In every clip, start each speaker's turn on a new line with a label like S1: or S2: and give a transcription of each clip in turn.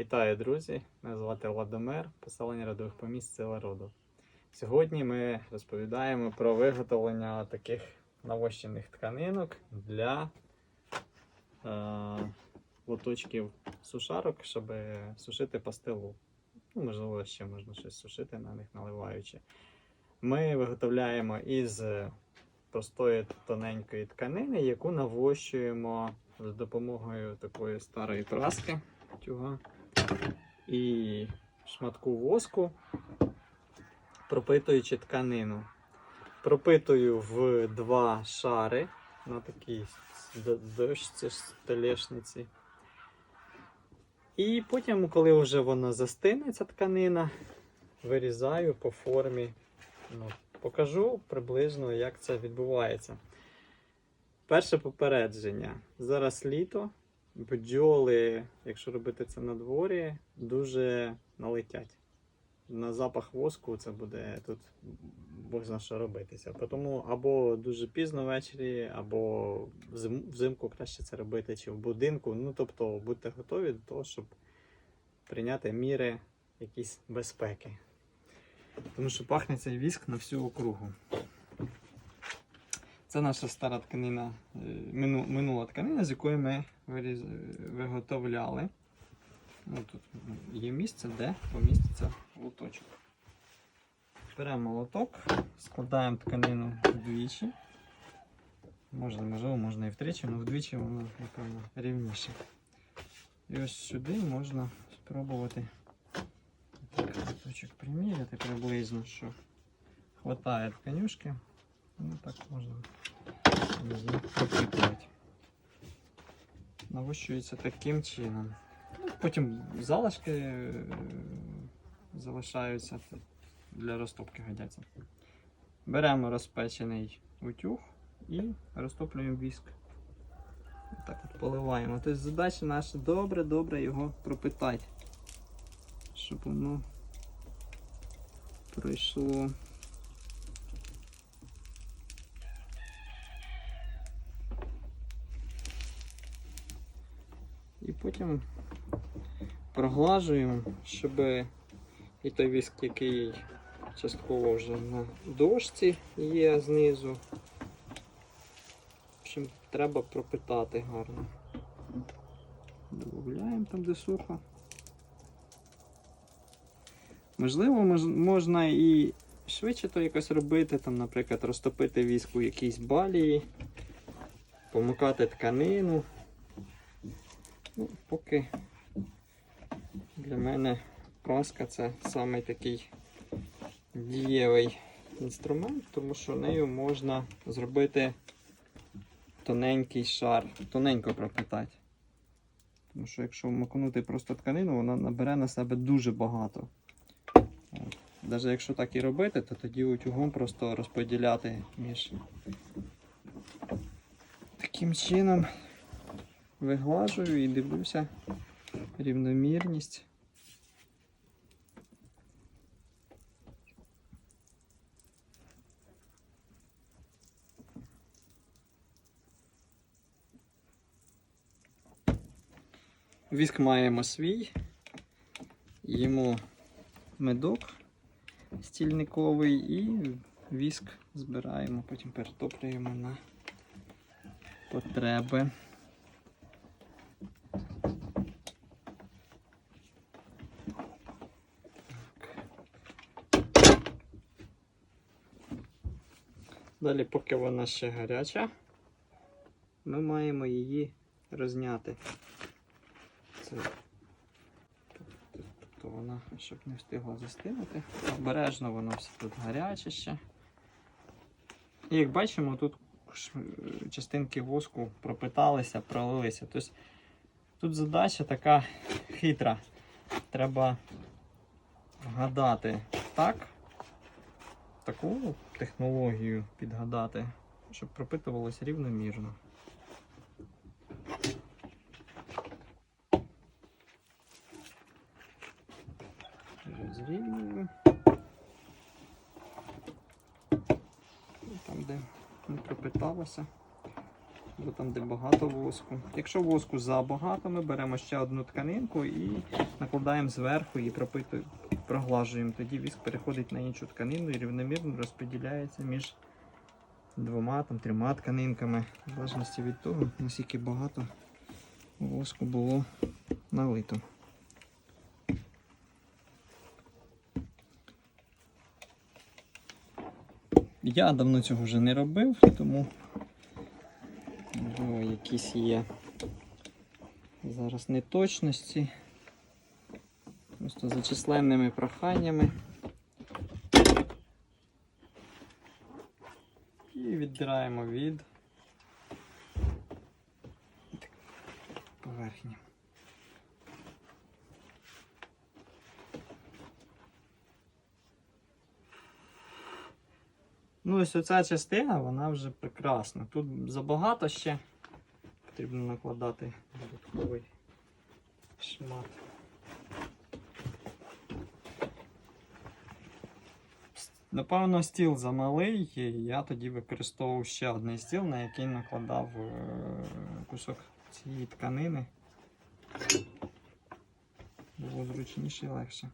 S1: Вітаю, друзі! Мене звати Владимир, поселення родових поміст села Роду. Сьогодні ми розповідаємо про виготовлення таких навощених тканинок для е, лоточків сушарок, щоб сушити пастилу. Ну, можливо, ще можна щось сушити на них, наливаючи. Ми виготовляємо із простої тоненької тканини, яку навощуємо за допомогою такої старої праски і шматку воску, пропитуючи тканину. Пропитую в два шари на такій д- дошці столешниці. І потім, коли вже вона застине, ця тканина, вирізаю по формі. Ну, покажу приблизно, як це відбувається. Перше попередження. Зараз літо, бджоли, якщо робити це на дворі, дуже налетять. На запах воску це буде тут можна що робитися. Тому або дуже пізно ввечері, або взим- взимку краще це робити, чи в будинку. Ну, тобто будьте готові до того, щоб прийняти міри якісь безпеки. Тому що пахне цей віск на всю округу. Це наша стара тканина, е, мину- минула тканина, з якої ми виготовляли. Ну, тут є місце, де поміститься лоточок. Беремо лоток, складаємо тканину вдвічі. Можна, можливо, можна і втричі, але вдвічі воно, напевно, рівніше. І ось сюди можна спробувати так, лоточок приміряти приблизно, що хватає тканюшки. Ну так можна її пропитувати. Навощується таким чином. Ну, потім залишки е, залишаються для розтопки годяться. Беремо розпечений утюг і розтоплюємо віск. Так от поливаємо. Тобто задача наша добре-добре його пропитати, щоб воно пройшло. І потім проглажуємо, щоб і той віск, який частково вже на дошці є знизу. В общем, треба пропитати гарно. Додаємо там, де сухо. Можливо, можна і швидше то якось робити, там, наприклад, розтопити віск у якійсь балії, помикати тканину. Ну, поки для мене праска це саме такий дієвий інструмент, тому що нею можна зробити тоненький шар, тоненько пропитати. Тому що якщо макнути просто тканину, вона набере на себе дуже багато. Навіть якщо так і робити, то тоді утюгом просто розподіляти між таким чином виглажую і дивлюся рівномірність. Віск маємо свій, йому медок стільниковий і віск збираємо, потім перетоплюємо на потреби. Далі, поки вона ще гаряча, ми маємо її розняти. Це, тобто вона, щоб не встигла застинути. Обережно воно все тут гаряче ще. І як бачимо, тут частинки воску пропиталися, пролилися. Тобто тут задача така хитра. Треба вгадати так, таку технологію підгадати, щоб пропитувалося рівномірно. Розрівнюю. І Там, де не пропиталося, або там, де багато воску. Якщо воску забагато, ми беремо ще одну тканинку і накладаємо зверху і пропитуємо, проглажуємо. Тоді віск переходить на іншу тканину і рівномірно розподіляється між двома там, трьома тканинками, в залежності від того, наскільки багато воску було налито. Я давно цього вже не робив, тому якісь є зараз неточності. Просто за численними проханнями. І віддираємо від поверхні. Ну, ось оця частина, вона вже прекрасна. Тут забагато ще. Потрібно накладати додатковий шмат. Напевно, стіл замалий, і я тоді використовував ще один стіл, на який накладав е, кусок цієї тканини. Було зручніше і легше.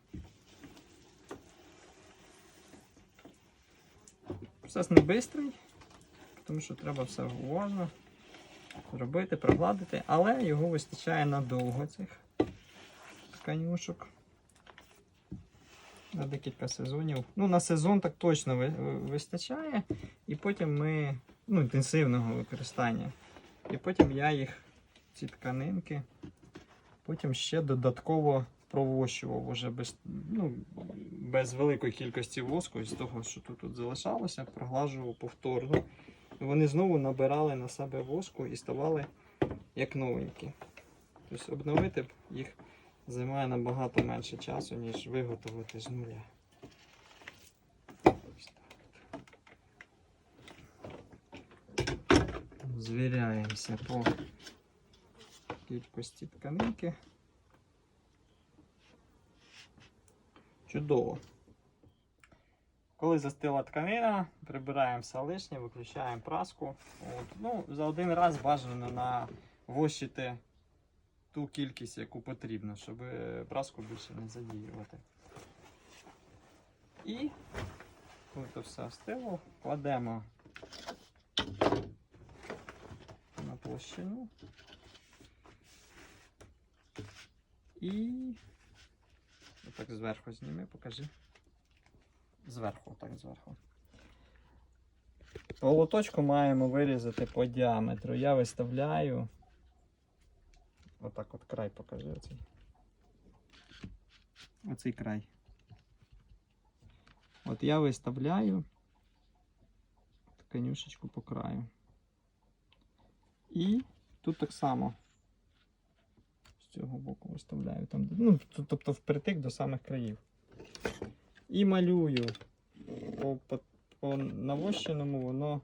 S1: Процес не швидкий, тому що треба все уважно робити, прогладити, але його вистачає надовго цих тканюшок. На декілька сезонів. Ну, на сезон так точно ви- ви- вистачає. І потім ми. Ну, інтенсивного використання. І потім я їх, ці тканинки, потім ще додатково провощував уже без, ну, без великої кількості воску, з того, що тут, тут залишалося, проглажував повторно. І вони знову набирали на себе воску і ставали як новенькі. Тобто обновити їх займає набагато менше часу, ніж виготовити з нуля. Звіряємося по кількості тканинки. Чудово. Коли застила тканина, прибираємо все лишнє, виключаємо праску. От. Ну, за один раз бажано навощити ту кількість, яку потрібно, щоб е, праску більше не задіювати. І коли це все остило, кладемо на площину і отак зверху зніми, покажи. Зверху, так зверху. Полоточку маємо вирізати по діаметру. Я виставляю. Отак от край покажи оцей. Оцей край. От я виставляю тканюшечку по краю. І тут так само з цього боку виставляю. Там, ну, тобто впритик до самих країв. І малюю. По, по, по навощеному воно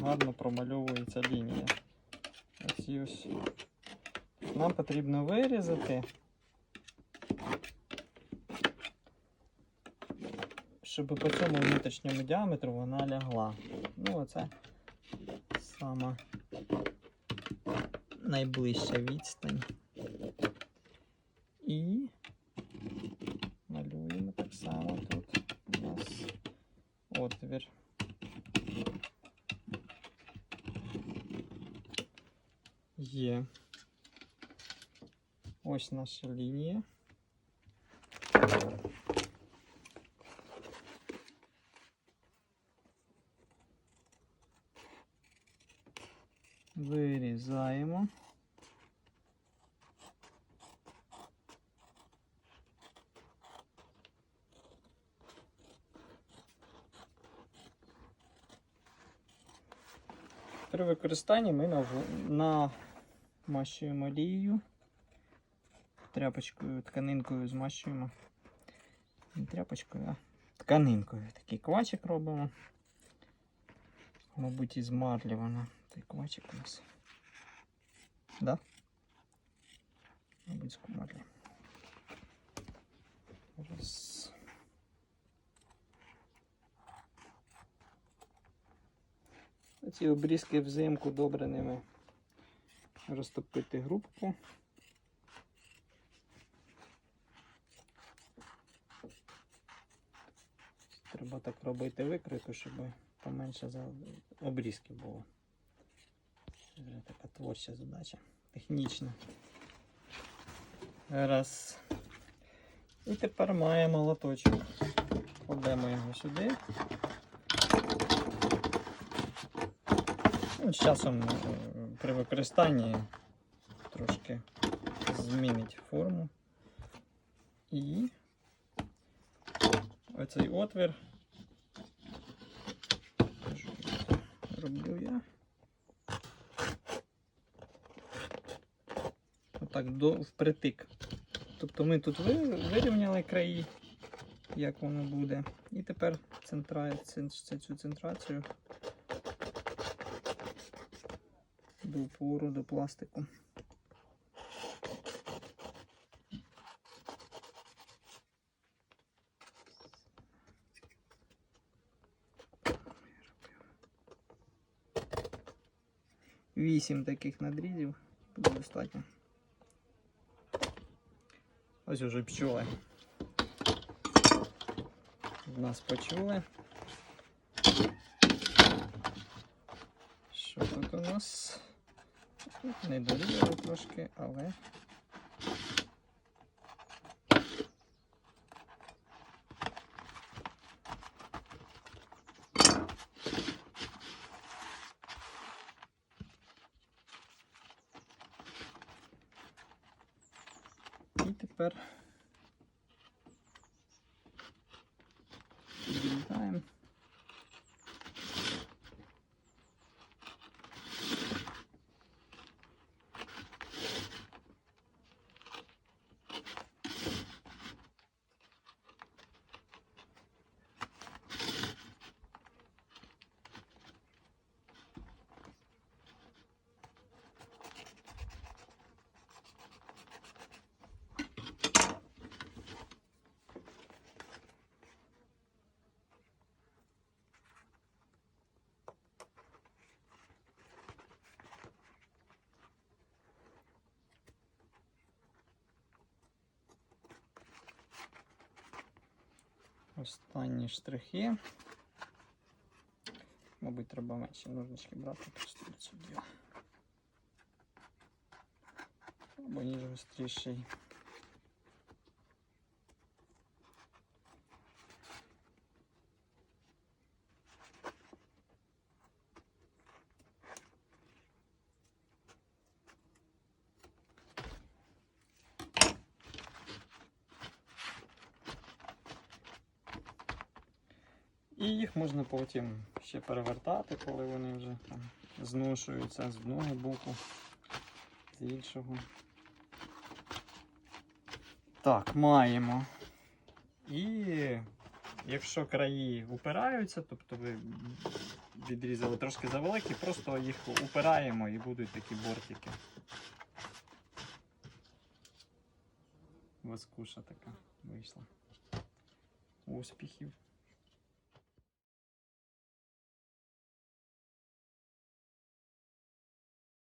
S1: гарно промальовується лінія. Ось і ось. Нам потрібно вирізати, щоб по цьому внутрішньому діаметру вона лягла. Ну, оце сама найближча відстань. І малюємо так само тут у нас отвір. Є. Ось наша лінія. Вирізаємо. При використанні ми намащуємо олією тряпочкою, тканинкою змащуємо. Не тряпочкою, а тканинкою. Такий квачик робимо. Мабуть, із марлі вона. Той квачик у нас. Да? Мабуть, з марлі. Раз. Ці обрізки взимку добре ними розтопити грубку. Треба так робити викройку, щоб поменше обрізки було. Це вже така творча задача. Технічна. Раз. І тепер маємо молоточок. Кладемо його сюди. Ну, з часом е, при використанні трошки змінить форму. І оцей отвір. Покажу, як це роблю я. Отак до, впритик. Тобто ми тут ви- вирівняли краї, як воно буде. І тепер центра, цен- цю центрацію до опору, до пластику. Вісім таких надрізів буде достатньо. Ось уже пчоли. Нас почули. Що тут у нас? Не дорізали трошки, але. І тепер відрізаємо. Останні штрихи. Мабуть, треба менші ножнички брати просто діла. Або ніж гостріший. Їх можна потім ще перевертати, коли вони вже там зношуються з одного боку, з іншого. Так, маємо. І якщо краї упираються, тобто ви відрізали трошки завеликі, просто їх упираємо і будуть такі бортики. Воскуша така вийшла. Успіхів.